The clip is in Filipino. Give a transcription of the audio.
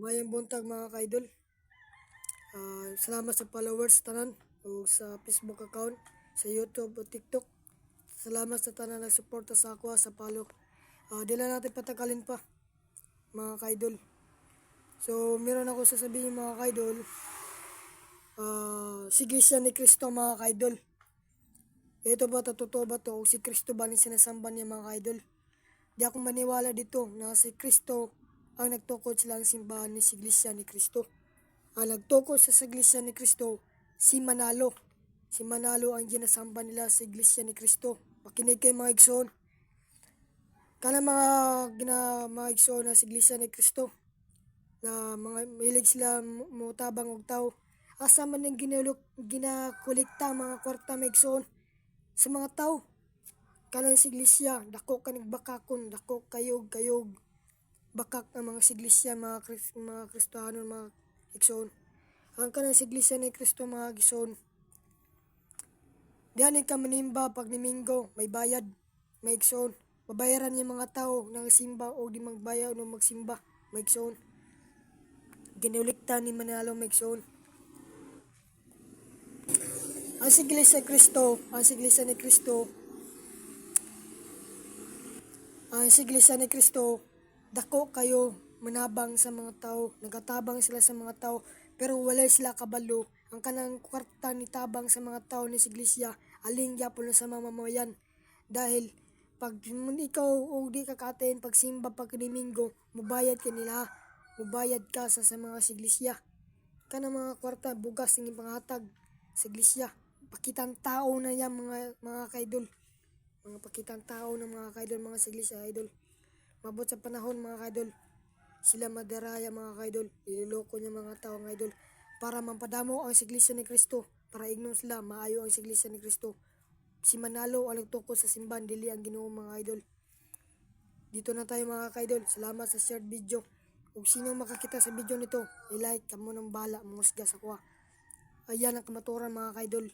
mayang buntag mga kaidol. Ah, salamat sa followers tanan o sa Facebook account, sa YouTube o TikTok. Salamat sa tanan na suporta sa ako sa follow. Ah, di lang natin patagalin pa mga kaidol. So, meron ako sasabihin mga kaidol. Ah, si Iglesia ni Cristo mga kaidol. Ito ba to, totoo ba to? O si Kristo ba ni sinasamba niya mga kaidol? Di ako maniwala dito na si Kristo ang nagtukod sila ang simbahan ni si Iglesia ni Kristo. Ang nagtukod sa Iglesia ni Kristo, si Manalo. Si Manalo ang ginasamba nila sa Iglesia ni Kristo. Makinig kayo mga igsoon. Kana mga gina mga igsoon na sa Iglesia ni Kristo na mga mahilig sila mu- mutabang og tao. Asa man ang ginulok ginakolekta mga kwarta mga igsoon sa mga tao. Kanang sa iglesia, dako kanig bakakon, dako kayog kayog bakak ang mga siglisya, mga Kris, mga Kristiyano, mga igsoon. Ang kanang sa iglesia ni Kristo mga igsoon. Diyan ka manimba pag niminggo, may bayad, may igsoon. Babayaran yung mga tao ng simba o di magbayad o magsimba, may igsoon. Ginulikta ni Manalo may igsoon. Ang siglisya Kristo, ang siglisya ni Kristo, ang siglisya ni Kristo, dako kayo manabang sa mga tao, nagatabang sila sa mga tao, pero wala sila kabalo. Ang kanang kwarta ni tabang sa mga tao ni siglisya, aling gyapon na sa mamamayan. Dahil pag ikaw o di ka katain pagsimba pag Domingo, mubayad ka nila, mubayad ka sa, sa mga siglisya. Kana mga kwarta bugas ng panghatag sa iglesia. Pakitang tao na yan mga mga kaidol. Mga pakitang tao ng mga kaidol, mga sa iglesia idol. Mabot sa panahon mga kaidol. Sila madaraya mga kaidol. Ililoko niya mga tao mga idol. Para mampadamo ang siglisya ni Kristo. Para ignon sila, maayo ang siglisya ni Kristo. Si Manalo ang nagtukod sa simbahan, dili ang ginoo mga idol. Dito na tayo mga kaidol. Salamat sa shared video. Kung sino makakita sa video nito, i-like, kamo ng bala, musga sa kuha. Ayan ang kamaturan mga kaidol.